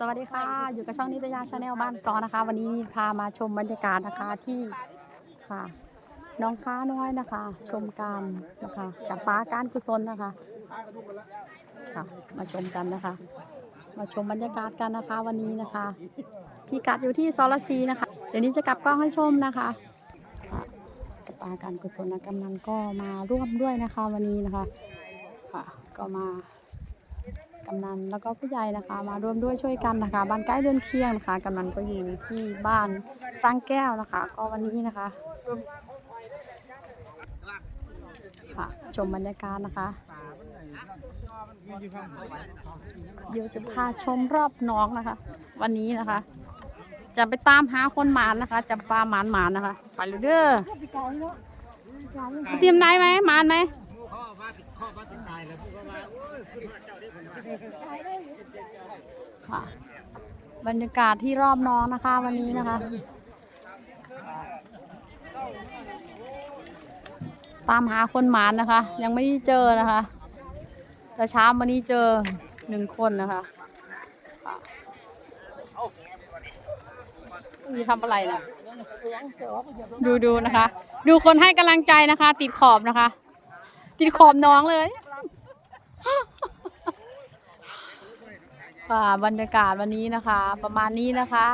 สวัสดีค่ะ อยู่กับช่องนิตยาชาแนลบ้านซอนะคะ วันนี้พามาชมบรรยากาศนะคะที่ค่ะน้องค้าน้อยนะคะ ชมการนะคะจับปลาการกุศลนะคะค่ะมาชมกันนะคะ มาชมบรรยากาศกันนะคะ วันนี้นะคะพี่กัดอยู่ที่ซอลซีนะคะ เดี๋ยวนี้จะกลับกล้องให้ชมนะคะค่ะจับปลาการกุศลนะกำนันก็มาร่วมด้วยนะคะ วันนี้นะคะค่ะก็มา กำนันแล้วก็ผู้ใหญ่นะคะ มาร่วมด้วยช่วยกันนะคะ บ้านใกล้เดินเคียงนะคะกำนันก็อยู่ที่บ้านสร้างแก้วนะคะ ก็วันนี้นะคะค่ะชมบรรยากาศนะคะเดี๋ยวจะพาชมรอบน้องนะคะ วันนี้นะคะ จะไปตามหาคนหมานนะคะจับปลาหมานหมานนะคะ ไปเลยเด้อเตรียมได้ไหมหมานไหม ค่ะ บรรยากาศที่รอบน้องนะคะวันนี้นะคะ ตามหาคนหมานนะคะ ยังไม่ได้เจอนะคะ แต่เช้าวันนี้เจอหนึ่งคนนะคะค่ะนี่ทำอะไรนะดูดูนะคะ ดูคนให้กำลังใจนะคะ ติดขอบนะคะ ติดขอบน้องเลย ค่ะบรรยากาศวันนี้นะคะ ประมาณนี้นะคะ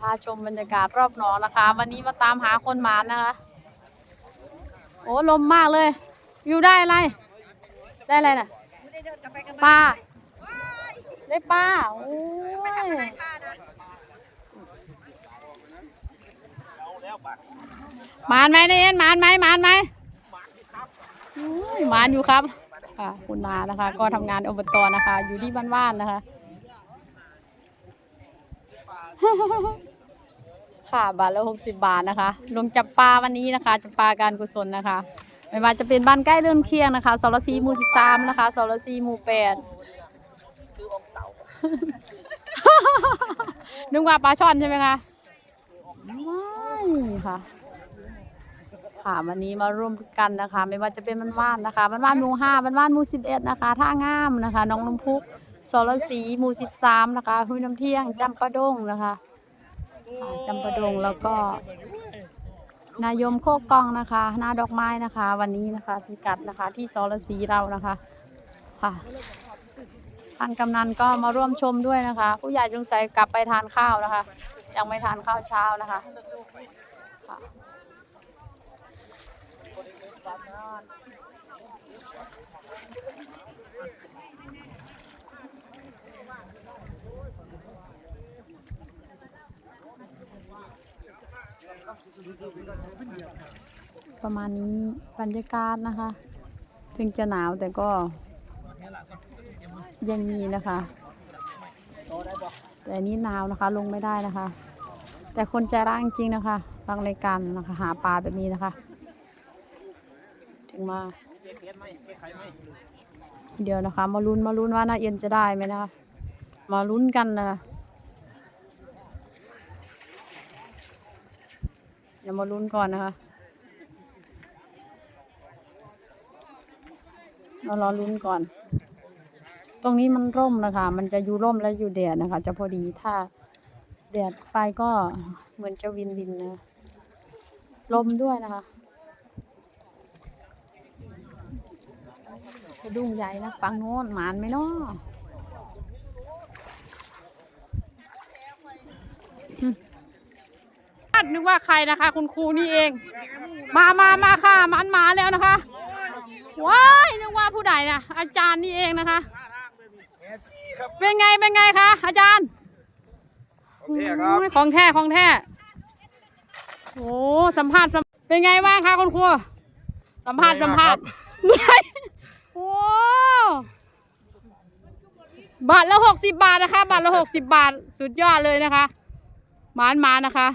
พาชมบรรยากาศรอบหนองนะคะ วันนี้มาตามหาคนหมานนะคะ โอ้ลมมากเลยอยู่ได้อะไร ได้อะไรน่ะปลาได้ปลาโอ้ยหมานไหมเนี่ยหมานไหมหมานไหมอุ้ยห มานอยู่ครับค่ะคุณนานะคะ ก็ทำงานอบตนะคะ อยู่ที่บ้านๆนะคะ ค่ะบาทละหกสิบบาทนะคะ ลงจับปลาวันนี้นะคะจับปลาการกุศลนะคะ ไม่ว่าจะเป็นบ้านใกล้เรื่อนเคียงนะคะสรซีหมู่สิบสามนะคะสรซีหมู่แปดนึกว่าปลาช่อนใช่ไหมคะไม่ค่ะ ค่ะ วันนี้มาร่วมกันนะคะ ไม่ว่าจะเป็นบ้านว่านนะคะบ้านว่านหมู่ห้าบ้านว่านหมู่สิบเอ็ดนะคะท่างามนะคะ น้องลำพุกสรศรีหมู่สิบสามนะคะห้วยน้ำเที่ยงจำปาดงนะคะอ่าจำปาดงแล้วก็ นายมโคกกองนะคะหน้าดอกไม้นะคะ วันนี้นะคะพิกัดนะคะที่สรศรีเรานะคะค่ะท่านกำนันก็มาร่วมชมด้วยนะคะ ผู้ใหญ่จงใส่กลับไปทานข้าวนะคะ ยังไม่ทานข้าวเช้านะคะค่ะ ประมาณนี้บรรยากาศนะคะ ถึงจะหนาวแต่ก็ยังมีนะคะ แต่นี้หนาวนะคะลงไม่ได้นะคะ แต่คนใจร้ายจริงนะคะฟังรายการนะคะ หาปลาแบบนี้นะคะ ถึงมา เดี๋ยวนะคะ มาลุ้นมาลุ้นว่านาเอียนจะได้ไหมนะคะ มาลุ้นกันนะคะเดี๋ยวมาลุ้นก่อนนะคะเรารอลุ้นก่อน ตรงนี้มันร่มนะคะ มันจะอยู่ร่มและอยู่แดดนะคะ จะพอดีถ้าแดดไปก็เหมือนจะวินวินนะลมด้วยนะคะ สะดุ้งใหญ่นะฟังโน้นหมานไหมเนาะอืมนึกว่าใครนะคะ คุณครูนี่เอง มามามาค่ะมันมาแล้วนะคะว้ายนึกว่าผู้ใดนะอาจารย์นี่เองนะคะ เป็นไงเป็นไงคะอาจารย์โอเคครับโอ้ยของแท้ของแท้โอ้สัมภาษณ์สัมเป็นไงบ้างคะคุณครูสัมภาษณ์สัมภาษณ์เมื่อย โอ้บาทละหกสิบบาทนะคะ บาทละหกสิบบาท สุดยอดเลยนะคะหมานมานะคะ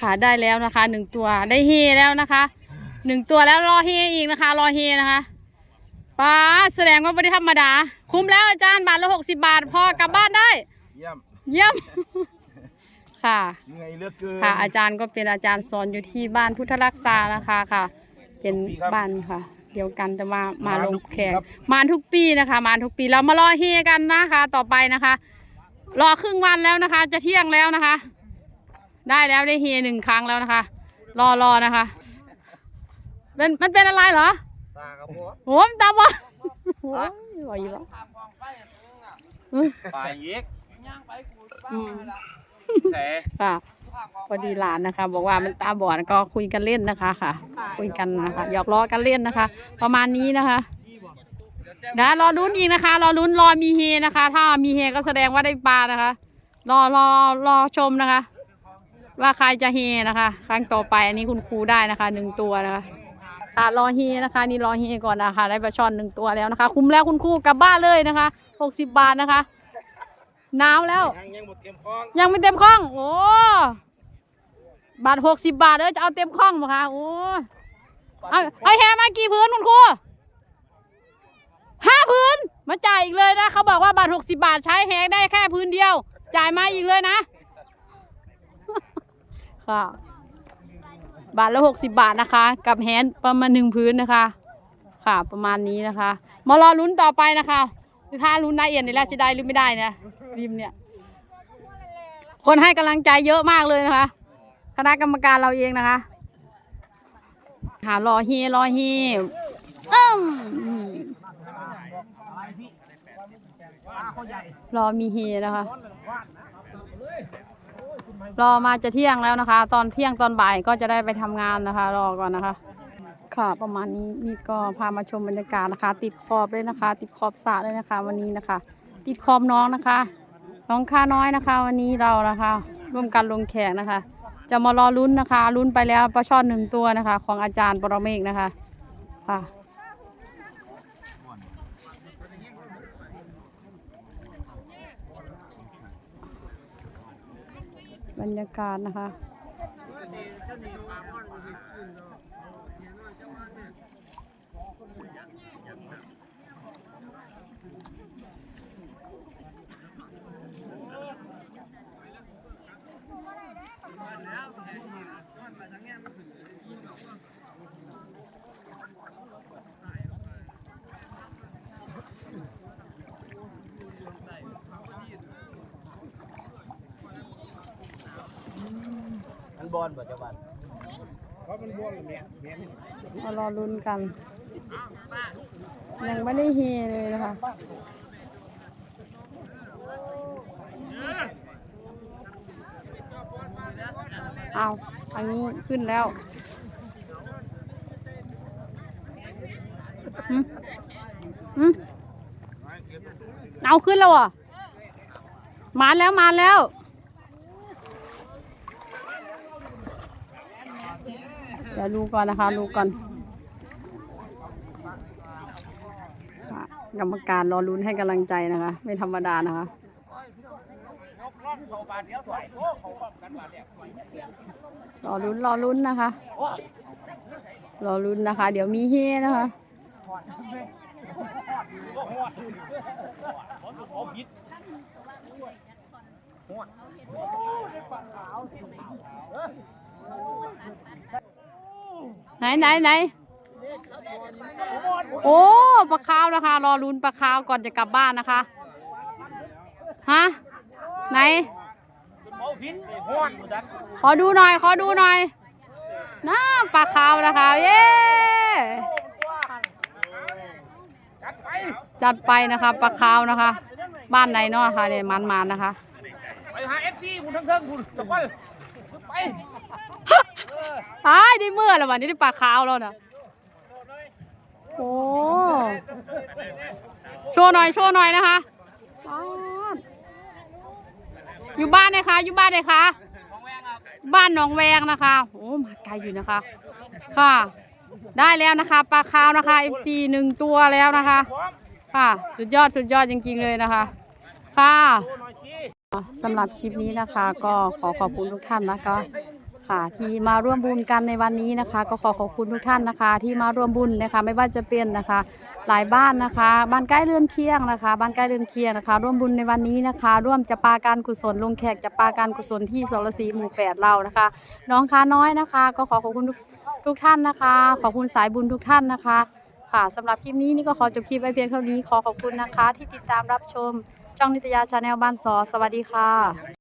ค่ะได้แล้วนะคะหนึ่งตัวได้เฮแล้วนะคะหนึ่งตัวแล้วรอเฮอีกนะคะ รอเฮนะคะป้าดแสดงว่าไม่ได้ธรรมดา คุ้มแล้วอาจารย์บาทละหกสิบบาท พอกลับบ้านได้ เยี่ยมเยี่ยมค่ะเหนื่อยเหลือกเกินค่ะ อาจารย์ก็เป็นอาจารย์สอนอยู่ที่บ้านพุทธรักษานะคะค่ะ เป็นปีครับบ้านค่ะ เดียวกันแต่ว่ามาลงแขกครับมาทุกปีนะคะ มาทุกปีเรามารอเฮกันนะคะ ต่อไปนะคะ รอครึ่งวันแล้วนะคะ จะเที่ยงแล้วนะคะ ได้แล้วได้เฮหนึ่งครั้งแล้วนะคะ รอรอนะคะเป็นมันเป็นอะไรเหรอตาครับผมโอ้มนตาบอดโอ้ยไหวอยู่แล้วอืมไปยิกอืมแฉค่ะ พอดีหลานนะคะ บอกว่ามันตาบอดก็คุยกันเล่นนะคะค่ะ คุยกันนะคะหยอกล้อกันเล่นนะคะ ประมาณนี้นะคะเดี๋ยวรอลุ้นอีกนะคะ รอลุ้นรอมีเฮนะคะ ถ้ามีเฮก็แสดงว่าได้ปลานะคะ รอรอรอชมนะคะ ว่าใครจะเฮนะคะ ครั้งต่อไปอันนี้คุณครูได้นะคะหนึ่งตัวนะคะค่ะรอเฮนะคะ นี่รอเฮก่อนนะคะ ได้ปลาช่อนหนึ่งตัวแล้วนะคะ คุ้มแล้วคุณครูกลับบ้านเลยนะคะหกสิบบาทนะคะ หนาวแล้ว ยังยังหมดเตรียมคล้องยังไม่เต็มข้อง โอ้บาทหกสิบบาทเด้อจะเอาเต็มข้องบ่คะโอ้เอาเอาแฮมากี่พื้นคุณครูห้าพื้นมาจ่ายอีกเลยนะเขาบอกว่าบาทหกสิบาทใช้แฮได้แค่พื้นเดียว จ่ายมาอีกเลยนะค่ะบาทละหกสิบาทนะคะ กับแฮนประมาณหนึ่งพื้นนะคะ ค่ะประมาณนี้นะคะ มารอลุ้นต่อไปนะคะ ถ้าลุ้นได้เอียนในแรกจะได้หรือไม่ได้นะริมเนี่ย คนให้กำลังใจเยอะมากเลยนะคะ คณะกรรมการเราเองนะคะ หารอเฮรอเฮอืมรอมีเฮนะคะ รอมาจะเที่ยงแล้วนะคะ ตอนเที่ยงตอนบ่ายก็จะได้ไปทำงานนะคะ รอก่อนนะคะ ค่ะประมาณนี้นี่ก็พามาชมบรรยากาศนะคะ ติดขอบเลยนะคะ ติดขอบสระเลยนะคะ วันนี้นะคะ ติดขอบน้องนะคะ น้องข้าน้อยนะคะ วันนี้เรานะคะ ร่วมกันลงแขกนะคะ จะมารอลุ้นนะคะลุ้นไปแล้วปลาช่อนหนึ่งตัวนะคะ ของอาจารย์ปรเมฆนะคะค่ะบรรยากาศนะคะ บอลปัจจุบันมารอลุ้นกัน ยังไม่ได้เฮเลยนะคะเอาอันนี้ขึ้นแล้วเอาขึ้นแล้วอะ มาแล้วมาแล้ว เดี๋ยวดูก่อนนะคะดูก่อนกรรมการรอลุ้นให้กำลังใจนะคะ ไม่ธรรมดานะคะรอลุ้นรอลุ้นนะคะ รอลุ้นนะคะ เดี๋ยวมีเฮนะคะ ไหนไหนไหนโอ้ปลาคาวนะคะ รอลุ้นปลาคาวก่อนจะกลับบ้านนะคะฮะไหนขอดูหน่อย ขอดูหน่อยน่าปลาคาวนะคะเย้จัดไปนะคะปลาคาวนะคะ บ้านไหนเนาะค่ะเนี่ยมันๆนะคะไปหาเอฟซีคุณทั้งเทิงคุณตะวันไป ตายได้เมื่อแล้ววันนี้ได้ปลาขาวแล้วนะโอ้โชว์หน่อยโชว์หน่อยนะคะอยู่บ้านไหนคะอยู่บ้านไหนคะบ้านหนองแวงนะคะโอ้มาไกลอยู่นะคะ ค่ะ ได้แล้วนะคะปลาขาวนะคะ FC หนึ่งตัวแล้วนะคะ ค่ะ สุดยอดสุดยอดจริงๆเลยนะคะ ค่ะสำหรับคลิปนี้นะคะ ก็ขอขอบคุณทุกท่านนะคะ ค่ะ ที่มาร่วมบุญกันในวันนี้นะคะ ก็ขอขอบคุณทุกท่านนะคะ ที่มาร่วมบุญนะคะ ไม่ว่าจะเป็นนะคะ หลายบ้านนะคะ บ้านใกล้เรือนเคียงนะคะ บ้านใกล้เรือนเคียงนะคะ ร่วมบุญในวันนี้นะคะ ร่วมจะปาการกุศลลงแขกจะปาการกุศลที่สรศรีหมู่แปดเรานะคะ น้องค้าน้อยนะคะ ก็ขอขอบคุณทุกทุกท่านนะคะ ขอบคุณสายบุญทุกท่านนะคะค่ะสำหรับคลิปนี้นี่ก็ขอจบคลิปไว้เพียงเท่านี้ขอขอบคุณนะคะ ที่ติดตามรับชมช่องนิตยาชาแนลบ้านสอสวัสดีค่ะ